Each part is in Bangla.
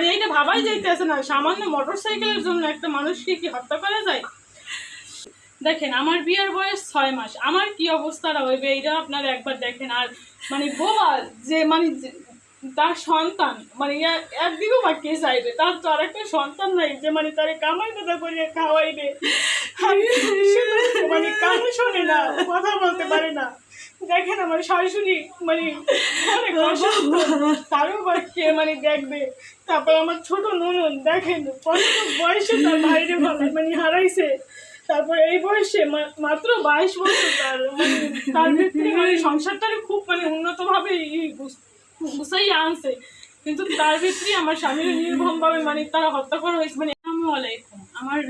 মানে এইটা ভাবাই যাইতেছে না, সামান্য মোটর সাইকেলের জন্য একটা মানুষকে কি হত্যা করা যায়? দেখেন, আমার বিয়ের বয়স ছয় মাস। আমার কি অবস্থাটা হইবে এইটা আপনারা একবার দেখেন। আর মানে বোবা, যে মানে তার সন্তান মানে একদিনও বা কে চাইবে? তার তো আর একটা সন্তান নাই যে মানে তারে কামাই কথা করিয়ে খাওয়াইবে। মানে কানে শোনে না কথা বলতে পারে না দেখেন আমার শাশুড়ি মানে অনেক অসুস্থ তারও বা কে মানে দেখবে? তারপর আমার ছোট ননদ দেখেন কত বয়সে তার বাইরে মানে হারাইছে। তারপর এই বয়সে মাত্র বাইশ বছর তার মানে তার ভিতরে মানে সংসারটারে খুব মানে উন্নতভাবে ই গুছ- গুছাইয়া আনছে। কিন্তু তার ভিতরে আমার স্বামীর নির্ভমভাবে মানে তারা হত্যা করা হয়েছে মানে আসসালামু আলাইকুম।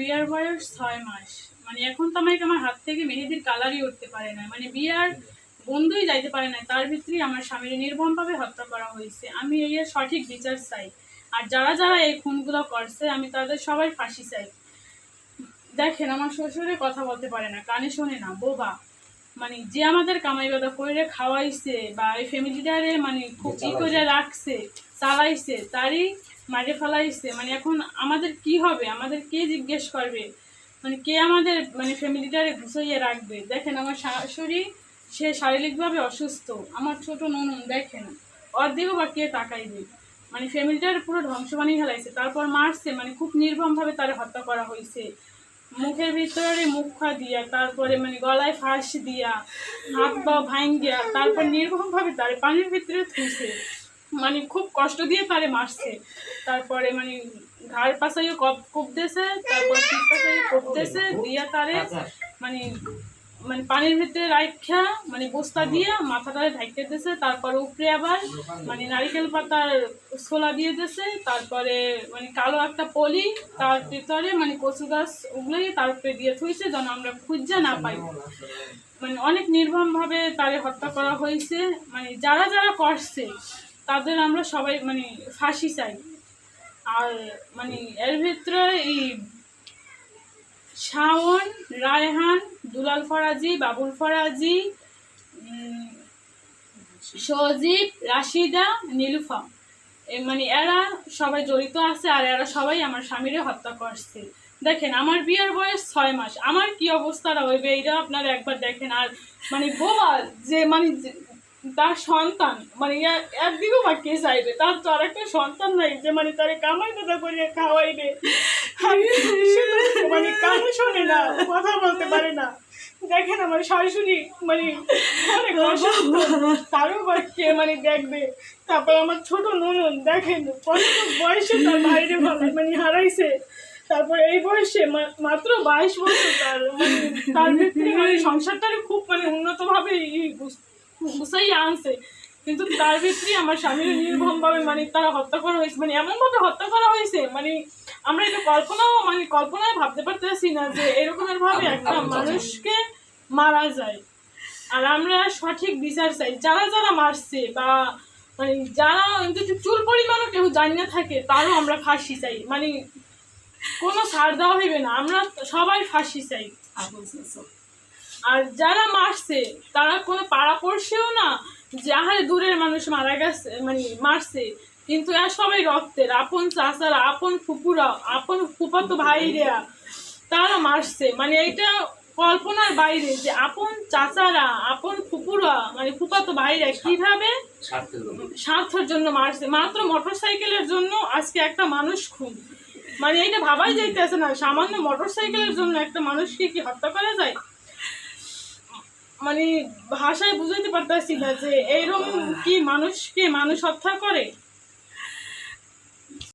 বিয়ার বয়স ছয় মাস। মানে এখন তো আমাকে আমার হাত থেকে মেহেদির কালারই উঠতে পারে না মানে বিয়ার বন্ধুই যাইতে পারে না তার ভিতরে আমার স্বামীর নির্মমভাবে হত্যা করা হয়েছে। আমি এই সঠিক বিচার চাই। আর যারা যারা এই খুনগুলো করছে আমি তাদের সবাই ফাঁসি চাই। দেখেন আমার শ্বশুরে কথা বলতে পারে না কানে শোনে না বোবা। মানে যে আমাদের কামাই বাদা করে খাওয়াইছে বা এই ফ্যামিলিটারে মানে খুব ই করে রাখছে চালাইছে তারই মারে ফেলাইছে মানে এখন আমাদের কি হবে? আমাদের কে জিজ্ঞেস করবে? মানে কে আমাদের মানে ফ্যামিলিটারে ঘুষাইয়ে রাখবে? দেখেন আমার শাশুড়ি, সে শারীরিকভাবে অসুস্থ। আমার ছোট ননন দেখেন। ওর দিকেও বা কে তাকাইবে? মানে ফ্যামিলিটার পুরো ধ্বংস বানিয়ে ফেলাইছে। তারপর মারছে মানে খুব নির্মমভাবে তার হত্যা করা হয়েছে মুখের ভিতরে মুখা দিয়া, তারপরে মানে গলায় ফাঁস দিয়া হাত পা ভাঙ্গিয়া, তারপর নির্মমভাবে তারে পানির ভিতরে থুইছে। মানে খুব কষ্ট দিয়ে তারে মারছে। তারপরে মানে ঘাড় পাশাইও কপ কোপ দিয়েছে তারপর পিঠ পাশাইও কোপ দিয়েছে দিয়া তারে মানে মানে পানির ভিতরে রাখা মানে বস্তা দিয়ে মাথাটারে ঢাইকে দিয়েছে তারপরে উপরে আবার মানে নারিকেল পাতার ছোলা দিয়ে দিয়েছে তারপরে মানে কালো একটা পলি, তার ভিতরে মানে কচু গাছ ওগুলোই তার উপরে দিয়ে থুইছে যেন আমরা খুঁজে না পাই। মানে অনেক নির্মমভাবে তারে হত্যা করা হয়েছে মানে যারা যারা করছে তাদের আমরা সবাই মানে ফাঁসি চাই। আর মানে এর ভিতরে এই শাওন, রায়হান, দুলাল ফরাজি, বাবুল ফরাজি সজীব, রাশিদা, নীলুফা। মানে এরা সবাই জড়িত আছে আর এরা সবাই আমার স্বামীরে হত্যা করছে। দেখেন, আমার বিয়ের বয়স ছয় মাস। আমার কি অবস্থাটা হইবে এইটা আপনারা একবার দেখেন। আর মানে বোবা, যে মানে তার সন্তান মানে এ- একদিনও বা কে চাইবে? তার তো আর একটা সন্তান নাই যে মানে তারে কামাই কথা করিয়ে খাওয়াইবে। মানে কানে শোনে না, কথা বলতে পারে না। দেখেন আমার শাশুড়ি মানে তারও বা কে মানে দেখবে। তারপর আমার ছোট ননদ দেখেন কত বয়সে তার বাইরে মানে হারাইছে। তারপর এই বয়সে মাত্র বাইশ বছর তার মানে তার ভিতরে মানে সংসারটারে খুব মানে উন্নতভাবে ই গুছ- আনছে। কিন্তু তার ভিতরে আমার স্বামীর নির্ভমভাবে মানে তারা হত্যা করা হয়েছে। মানে এমনভাবে হত্যা করা হয়েছে মানে আমরা এটা কল্পনাও মানে কল্পনায় ভাবতে পারতেছি না যে এরকমের ভাবে একটা মানুষকে মারা যায়। আর আমরা সঠিক বিচার চাই। যারা যারা মারছে বা মানে যারা চুল পরিমাণও কেউ জানি না থাকে তারও আমরা ফাঁসি চাই। মানে কোনো ছাড় দেওয়া হইবে না। আমরা সবাই ফাঁসি চাই। আর যারা মারছে তারা কোনো পাড়া পড়ছেও না যে আহারে দূরের মানুষ মারা গেছে মানে মারছে। কিন্তু এরা সবাই রক্তের আপন চাচারা আপন ফুপুরা আপন ফুপাতো ভাইরা তারা মারছে। মানে এটা কল্পনার বাইরে যে আপন চাচারা আপন ফুপুরা মানে ফুপাতো ভাইরা কীভাবে স্বার্থের জন্য। মারছে? মাত্র মোটর সাইকেলের জন্য আজকে একটা মানুষ খুন। মানে এটা ভাবাই যাইতেছে না সামান্য মোটর সাইকেলের জন্য একটা মানুষকে কি হত্যা করা যায়? মানে ভাষায় বুঝাইতে পারতেছি না যে এইরকম কি মানুষকে মানুষ হত্যা করে?